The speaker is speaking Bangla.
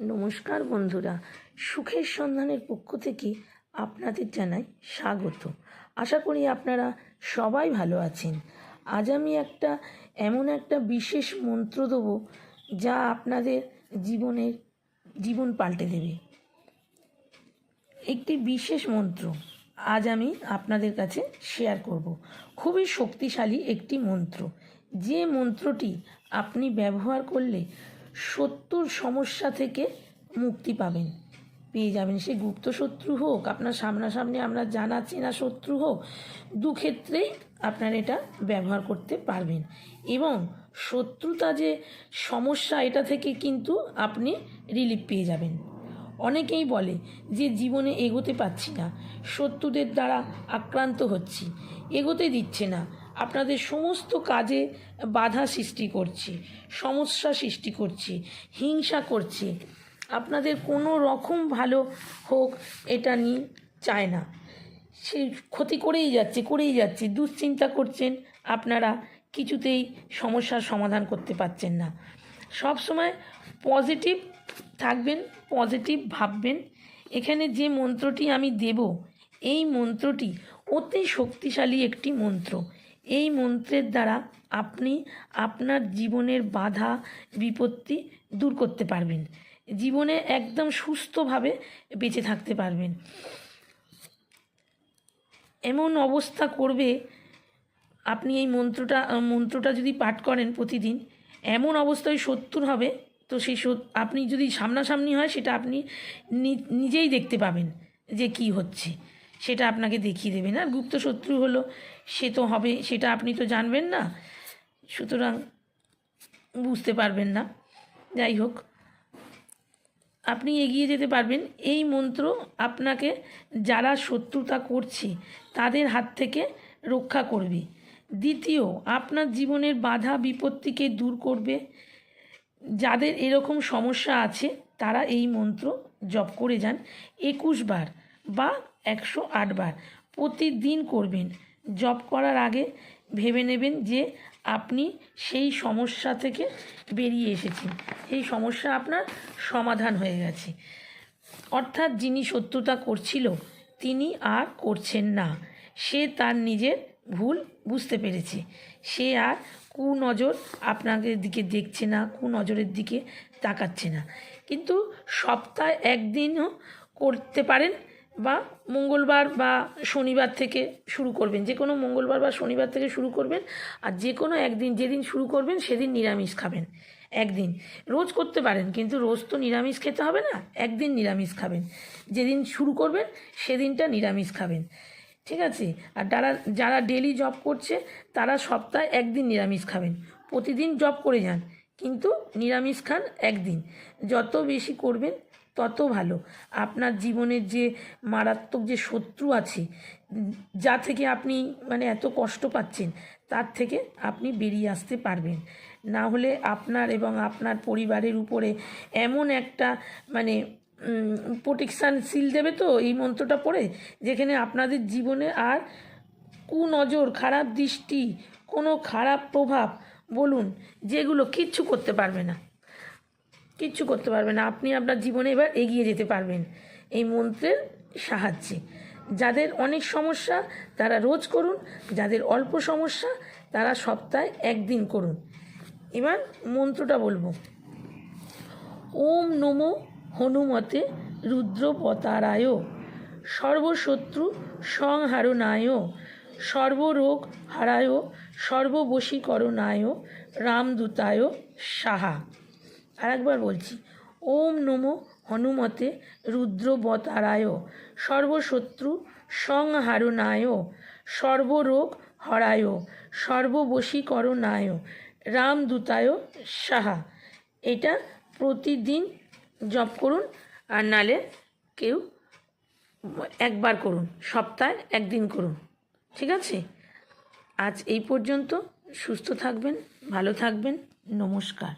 নমস্কার বন্ধুরা। সুখের সন্ধানের পক্ষ থেকে আপনাদের জানাই স্বাগত। আশা করি আপনারা সবাই ভালো আছেন। আজ আমি একটা এমন একটা বিশেষ মন্ত্র দেবো যা আপনাদের জীবনের, জীবন পাল্টে দেবে। একটি বিশেষ মন্ত্র আজ আমি আপনাদের কাছে শেয়ার করব। খুবই শক্তিশালী একটি মন্ত্র। যে মন্ত্রটি আপনি ব্যবহার করলে সত্তর সমস্যা থেকে মুক্তি পাবেন। পেয়ে যাবেন সে গুপ্ত শত্রু হোক, আপনার সামনাসামনি আমরা জানা চেনা শত্রু হোক, দুক্ষেত্রেই আপনার এটা ব্যবহার করতে পারবেন। এবং শত্রুতা যে সমস্যা, এটা থেকে কিন্তু আপনি রিলিফ পেয়ে যাবেন। অনেকেই বলে যে জীবনে এগোতে পারছি না, শত্রুদের দ্বারা আক্রান্ত হচ্ছি, এগোতে দিচ্ছে না। আপনাদের সমস্ত কাজে বাধা সৃষ্টি করছে, সমস্যা সৃষ্টি করছে, হিংসা করছে। আপনাদের কোনো রকম ভালো হোক এটা নিয়ে চায় না। সে ক্ষতি করেই যাচ্ছে করেই যাচ্ছে, দুশ্চিন্তা করছেন, আপনারা কিছুতেই সমস্যার সমাধান করতে পারছেন না। সব সময় পজিটিভ থাকবেন, পজিটিভ ভাববেন। এখানে যে মন্ত্রটি আমি দেব, এই মন্ত্রটি অতি শক্তিশালী একটি মন্ত্র। এই মন্ত্রের দ্বারা আপনি আপনার জীবনের বাধা, বিপত্তি দূর করতে পারবেন। জীবনে একদম সুস্থভাবে বেঁচে থাকতে পারবেন। এমন অবস্থা করবে, আপনি এই মন্ত্রটা মন্ত্রটা যদি পাঠ করেন প্রতিদিন, এমন অবস্থায় শত্রুর হবে, তো সেই আপনি যদি সামনাসামনি হয়, সেটা আপনি নিজেই দেখতে পাবেন যে কি হচ্ছে। সেটা আপনাকে দেখিয়ে দেবে। না, গুপ্ত শত্রু হলো, সে তো হবে, সেটা আপনি তো জানবেন না। সুতরাং বুঝতে পারবেন না। যাই হোক, আপনি এগিয়ে যেতে পারবেন। এই মন্ত্র আপনাকে যারা শত্রুতা করছে, তাদের হাত থেকে রক্ষা করবে। দ্বিতীয়, আপনার জীবনের বাধা বিপত্তিকে দূর করবে। যাদের এরকম সমস্যা আছে, তারা এই মন্ত্র জপ করে যান। একুশ বার বা একশো আট বার প্রতিদিন করবেন। জব করার আগে ভেবে নেবেন যে আপনি সেই সমস্যা থেকে বেরিয়ে এসেছেন। সেই সমস্যা আপনার সমাধান হয়ে গেছে। অর্থাৎ যিনি সত্যতা করছিল, তিনি আর করছেন না। সে তার নিজের ভুল বুঝতে পেরেছে। সে আর কুনজর আপনাদের দিকে দেখছে না, কুনজরের দিকে তাকাচ্ছে না। কিন্তু সপ্তাহে একদিনও করতে পারেন বা মঙ্গলবার বা শনিবার থেকে শুরু করবেন। যে কোনো মঙ্গলবার বা শনিবার থেকে শুরু করবেন আর যে কোনো একদিন, যেদিন শুরু করবেন সেদিন নিরামিষ খাবেন। একদিন। রোজ করতে পারেন, কিন্তু রোজ তো নিরামিষ খেতে হবে না। একদিন নিরামিষ খাবেন। যেদিন শুরু করবেন সেদিনটা নিরামিষ খাবেন। ঠিক আছে? আর যারা যারা ডেলি জব করছে, তারা সপ্তাহে একদিন নিরামিষ খাবেন। প্রতিদিন জব করে যান, কিন্তু নিরামিষ খান একদিন। যত বেশি করবেন তত ভালো। আপনার জীবনের যে মারাত্মক যে শত্রু আছে, যা থেকে আপনি মানে এত কষ্ট পাচ্ছেন, তার থেকে আপনি বেরিয়ে আসতে পারবেন। না হলে আপনার এবং আপনার পরিবারের উপরে এমন একটা মানে প্রোটেকশান সিল দেবে তো এই মন্ত্রটা পড়ে, যেখানে আপনাদের জীবনে আর কুনজর, খারাপ দৃষ্টি, কোনো খারাপ প্রভাব বলুন, যেগুলো কিচ্ছু করতে পারবে না। কিচ্ছু করতে পারবে না। আপনি আপনার জীবনে এবার এগিয়ে যেতে পারবেন এই মন্ত্রের সাহায্যে। যাদের অনেক সমস্যা, তারা রোজ করুন। যাদের অল্প সমস্যা, তারা সপ্তাহে একদিন করুন। এবার মন্ত্রটা বলব। ওম নমো হনুমতে রুদ্রপতারায় সর্বশত্রু সংহারণায় সর্বরোগ হারায় সর্ববশীকরণায় রামদূতায় সাহা। আরেকবার বলছি, ওম নমো হনুমতে রুদ্রবতারায়, সর্বশত্রু সংহারণায় সর্বরোগ হরায়, সর্ববশীকরণায় রামদূতায় সাহা। এটা প্রতিদিন জপ করুন আর নালে কেউ একবার করুন, সপ্তাহে একদিন করুন, ঠিক আছে? আজ এই পর্যন্ত, সুস্থ থাকবেন, ভালো থাকবেন, নমস্কার।